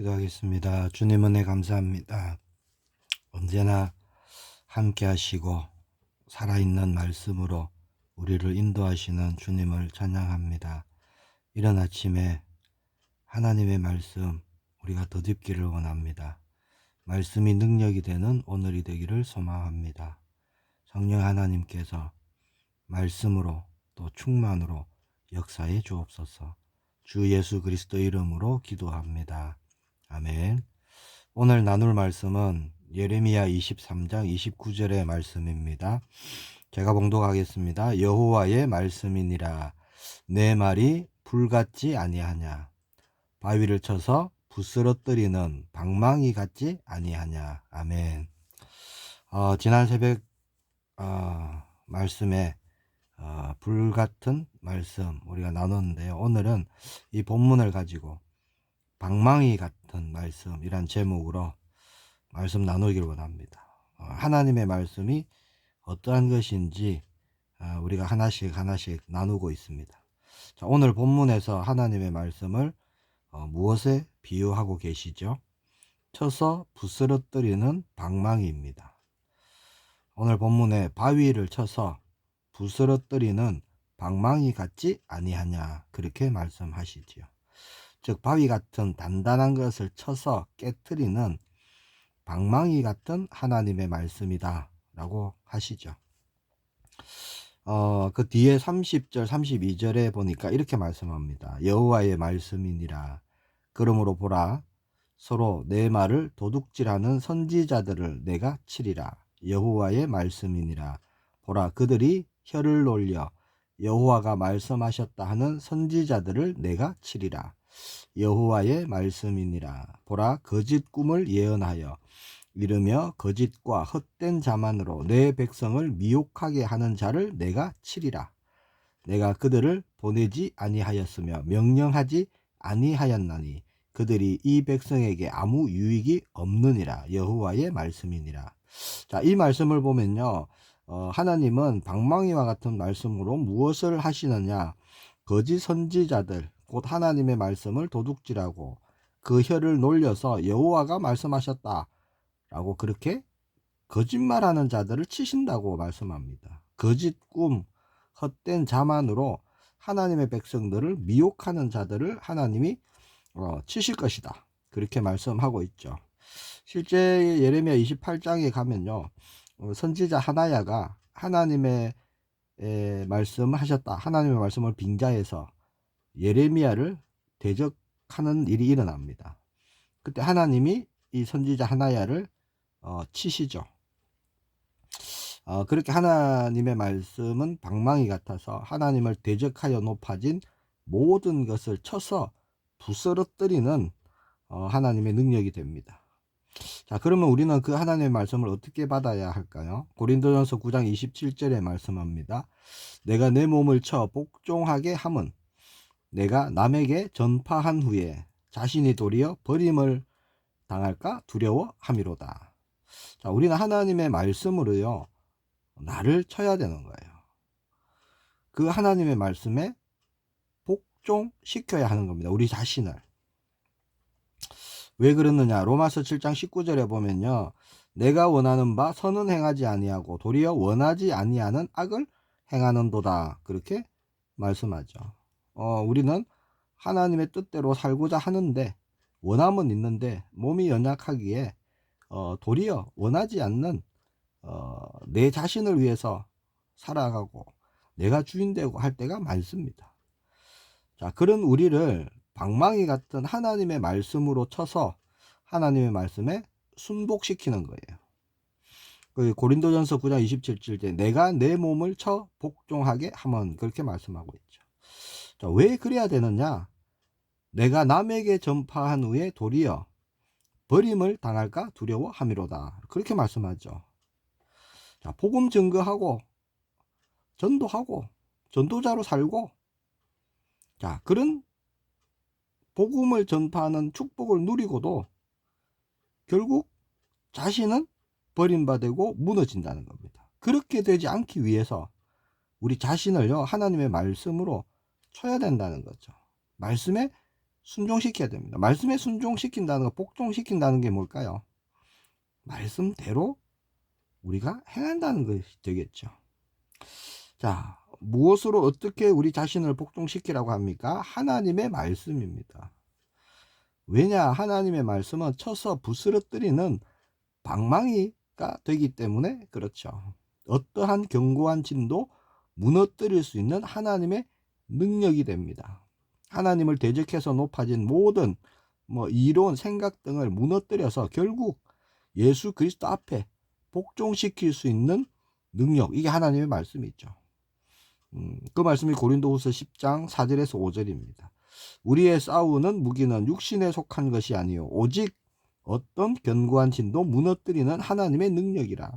기도하겠습니다. 주님 은혜 감사합니다. 언제나 함께 하시고 살아있는 말씀으로 우리를 인도하시는 주님을 찬양합니다. 이런 아침에 하나님의 말씀 우리가 더듬기를 원합니다. 말씀이 능력이 되는 오늘이 되기를 소망합니다. 성령 하나님께서 말씀으로 또 충만으로 역사해 주옵소서. 주 예수 그리스도 이름으로 기도합니다. 아멘. 오늘 나눌 말씀은 예레미야 23장 29절의 말씀입니다. 제가 봉독하겠습니다. 여호와의 말씀이니라 내 말이 불같지 아니하냐 바위를 쳐서 부스러뜨리는 방망이 같지 아니하냐 아멘. 어, 지난 새벽 어, 말씀에 어, 불같은 말씀 우리가 나눴는데요. 오늘은 이 본문을 가지고 방망이 같은 말씀이란 제목으로 말씀 나누기를 원합니다. 어, 하나님의 말씀이 어떠한 것인지 어, 우리가 하나씩 하나씩 나누고 있습니다. 자, 오늘 본문에서 하나님의 말씀을 어, 무엇에 비유하고 계시죠? 쳐서 부스러뜨리는 방망이입니다. 오늘 본문에 바위를 쳐서 부스러뜨리는 방망이 같지 아니하냐 그렇게 말씀하시지요. 즉 바위 같은 단단한 것을 쳐서 깨뜨리는 방망이 같은 하나님의 말씀이다 라고 하시죠. 어, 그 뒤에 30절, 32절에 보니까 이렇게 말씀합니다. 여호와의 말씀이니라. 그러므로 보라, 서로 내 말을 도둑질하는 선지자들을 내가 치리라. 여호와의 말씀이니라. 보라, 그들이 혀를 놀려 여호와가 말씀하셨다 하는 선지자들을 내가 치리라. 여호와의 말씀이니라. 보라, 거짓 꿈을 예언하여 이르며 거짓과 헛된 자만으로 내 백성을 미혹하게 하는 자를 내가 치리라. 내가 그들을 보내지 아니하였으며 명령하지 아니하였나니 그들이 이 백성에게 아무 유익이 없느니라. 여호와의 말씀이니라. 자, 이 말씀을 보면요. 어, 하나님은 방망이와 같은 말씀으로 무엇을 하시느냐? 거짓 선지자들, 곧 하나님의 말씀을 도둑질하고 그 혀를 놀려서 여호와가 말씀하셨다. 라고 그렇게 거짓말하는 자들을 치신다고 말씀합니다. 거짓 꿈, 헛된 자만으로 하나님의 백성들을 미혹하는 자들을 하나님이 어, 치실 것이다. 그렇게 말씀하고 있죠. 실제 예레미야 28장에 가면요. 어, 선지자 하나야가 하나님의 에, 말씀하셨다. 하나님의 말씀을 빙자해서 예레미야를 대적하는 일이 일어납니다. 그때 하나님이 이 선지자 하나야를 어, 치시죠. 어, 그렇게 하나님의 말씀은 방망이 같아서 하나님을 대적하여 높아진 모든 것을 쳐서 부스러뜨리는 어, 하나님의 능력이 됩니다. 자, 그러면 우리는 그 하나님의 말씀을 어떻게 받아야 할까요? 고린도전서 9장 27절에 말씀합니다. 내가 내 몸을 쳐 복종하게 함은 내가 남에게 전파한 후에 자신이 도리어 버림을 당할까 두려워함이로다. 자, 우리는 하나님의 말씀으로요, 나를 쳐야 되는 거예요. 그 하나님의 말씀에 복종시켜야 하는 겁니다. 우리 자신을. 왜 그러느냐? 로마서 7장 19절에 보면요. 내가 원하는 바 선은 행하지 아니하고 도리어 원하지 아니하는 악을 행하는도다. 그렇게 말씀하죠. 어, 우리는 하나님의 뜻대로 살고자 하는데 원함은 있는데 몸이 연약하기에 어, 도리어 원하지 않는 어, 내 자신을 위해서 살아가고 내가 주인되고 할 때가 많습니다. 자, 그런 우리를 방망이 같은 하나님의 말씀으로 쳐서 하나님의 말씀에 순복시키는 거예요. 그 고린도전서 9장 27절 내가 내 몸을 쳐 복종하게 하면 그렇게 말씀하고 있죠. 자, 왜 그래야 되느냐? 내가 남에게 전파한 후에 도리어 버림을 당할까 두려워함이로다. 그렇게 말씀하죠. 자, 복음 증거하고 전도하고 전도자로 살고 자, 그런 복음을 전파하는 축복을 누리고도 결국 자신은 버림받고 무너진다는 겁니다. 그렇게 되지 않기 위해서 우리 자신을요, 하나님의 말씀으로 쳐야 된다는 거죠. 말씀에 순종시켜야 됩니다. 말씀에 순종시킨다는 거, 복종시킨다는 게 뭘까요? 말씀대로 우리가 행한다는 것이 되겠죠. 자, 무엇으로 어떻게 우리 자신을 복종시키라고 합니까? 하나님의 말씀입니다. 왜냐? 하나님의 말씀은 쳐서 부스러뜨리는 방망이가 되기 때문에 그렇죠. 어떠한 견고한 진도 무너뜨릴 수 있는 하나님의 능력이 됩니다. 하나님을 대적해서 높아진 모든 뭐 이론, 생각 등을 무너뜨려서 결국 예수 그리스도 앞에 복종시킬 수 있는 능력 이게 하나님의 말씀이죠. 음, 그 말씀이 고린도후서 10장 4절에서 5절입니다. 우리의 싸우는 무기는 육신에 속한 것이 아니요 오직 어떤 견고한 진도 무너뜨리는 하나님의 능력이라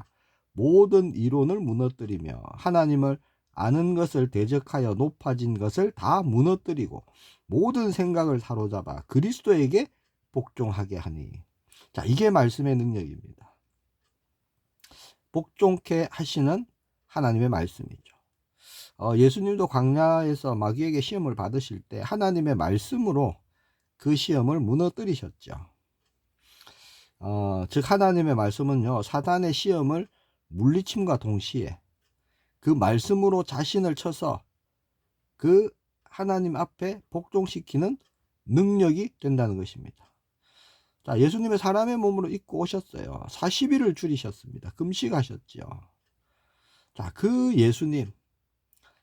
모든 이론을 무너뜨리며 하나님을 아는 것을 대적하여 높아진 것을 다 무너뜨리고 모든 생각을 사로잡아 그리스도에게 복종하게 하니 자 이게 말씀의 능력입니다. 복종케 하시는 하나님의 말씀이죠. 어, 예수님도 광야에서 마귀에게 시험을 받으실 때 하나님의 말씀으로 그 시험을 무너뜨리셨죠. 어, 즉 하나님의 말씀은요 사단의 시험을 물리침과 동시에 그 말씀으로 자신을 쳐서 그 하나님 앞에 복종시키는 능력이 된다는 것입니다. 자, 예수님의 사람의 몸으로 입고 오셨어요. 40일을 줄이셨습니다. 금식하셨죠. 자, 그 예수님,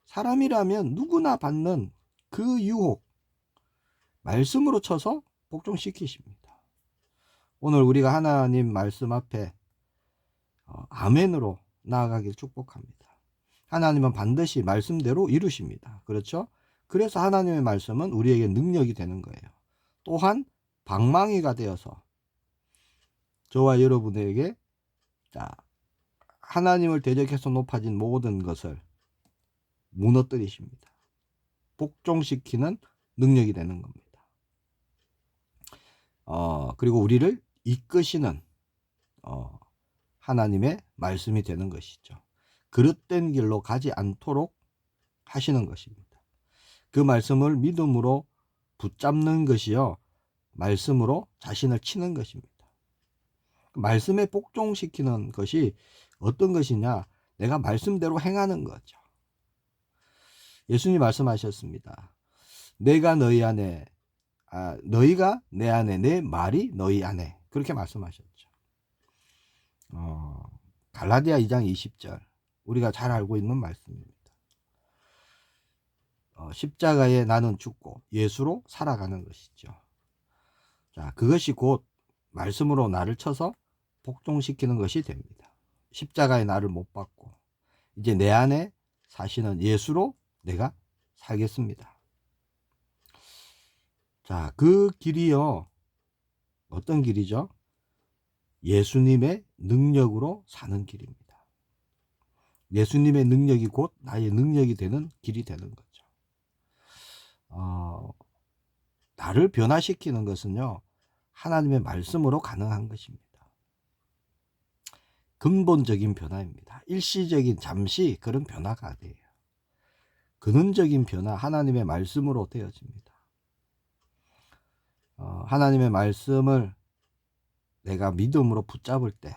사람이라면 누구나 받는 그 유혹, 말씀으로 쳐서 복종시키십니다. 오늘 우리가 하나님 말씀 앞에 어, 아멘으로 나아가길 축복합니다. 하나님은 반드시 말씀대로 이루십니다. 그렇죠? 그래서 하나님의 말씀은 우리에게 능력이 되는 거예요. 또한 방망이가 되어서 저와 여러분에게 자, 하나님을 대적해서 높아진 모든 것을 무너뜨리십니다. 복종시키는 능력이 되는 겁니다. 어, 그리고 우리를 이끄시는 어, 하나님의 말씀이 되는 것이죠. 그릇된 길로 가지 않도록 하시는 것입니다. 그 말씀을 믿음으로 붙잡는 것이요. 말씀으로 자신을 치는 것입니다. 말씀에 복종시키는 것이 어떤 것이냐? 내가 말씀대로 행하는 거죠. 예수님 말씀하셨습니다. 내가 너희 안에, 아, 너희가 내 안에, 내 말이 너희 안에. 그렇게 말씀하셨죠. 어, 갈라디아 2장 20절. 우리가 잘 알고 있는 말씀입니다. 어, 십자가에 나는 죽고 예수로 살아가는 것이죠. 자, 그것이 곧 말씀으로 나를 쳐서 복종시키는 것이 됩니다. 십자가에 나를 못 받고 이제 내 안에 사시는 예수로 내가 살겠습니다. 자, 그 길이요. 어떤 길이죠? 예수님의 능력으로 사는 길입니다. 예수님의 능력이 곧 나의 능력이 되는 길이 되는 거죠. 어, 나를 변화시키는 것은요, 하나님의 말씀으로 가능한 것입니다. 근본적인 변화입니다. 일시적인 잠시 그런 변화가 아니에요. 근원적인 변화, 하나님의 말씀으로 되어집니다. 어, 하나님의 말씀을 내가 믿음으로 붙잡을 때,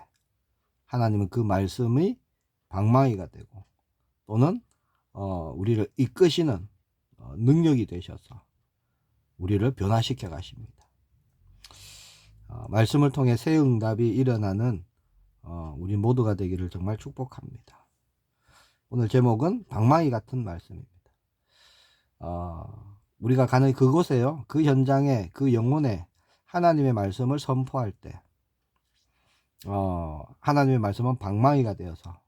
하나님은 그 말씀이 방망이가 되고 또는 어, 우리를 이끄시는 어, 능력이 되셔서 우리를 변화시켜 가십니다. 어, 말씀을 통해 새 응답이 일어나는 어, 우리 모두가 되기를 정말 축복합니다. 오늘 제목은 방망이 같은 말씀입니다. 어, 우리가 가는 그곳에요, 그 현장에, 그 영혼에 하나님의 말씀을 선포할 때, 어, 하나님의 말씀은 방망이가 되어서 어,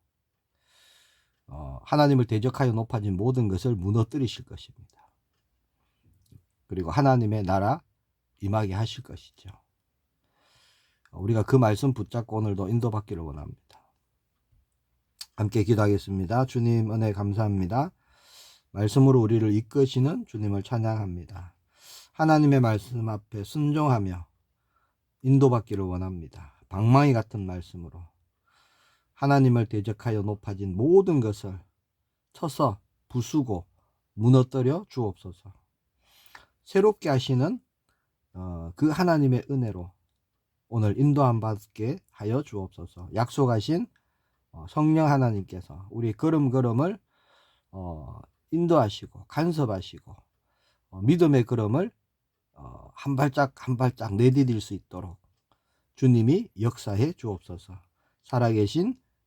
하나님을 대적하여 높아진 모든 것을 무너뜨리실 것입니다. 그리고 하나님의 나라 임하게 하실 것이죠. 우리가 그 말씀 붙잡고 오늘도 인도받기를 원합니다. 함께 기도하겠습니다. 주님 은혜 감사합니다. 말씀으로 우리를 이끄시는 주님을 찬양합니다. 하나님의 말씀 앞에 순종하며 인도받기를 원합니다. 방망이 같은 말씀으로 하나님을 대적하여 높아진 모든 것을 쳐서 부수고 무너뜨려 주옵소서. 새롭게 하시는 어, 그 하나님의 은혜로 오늘 인도함 받게 하여 주옵소서. 약속하신 어, 성령 하나님께서 우리 걸음걸음을 어, 인도하시고 간섭하시고 어, 믿음의 걸음을 어, 한 발짝 한 발짝 내디딜 수 있도록 주님이 역사해 주옵소서. 살아계신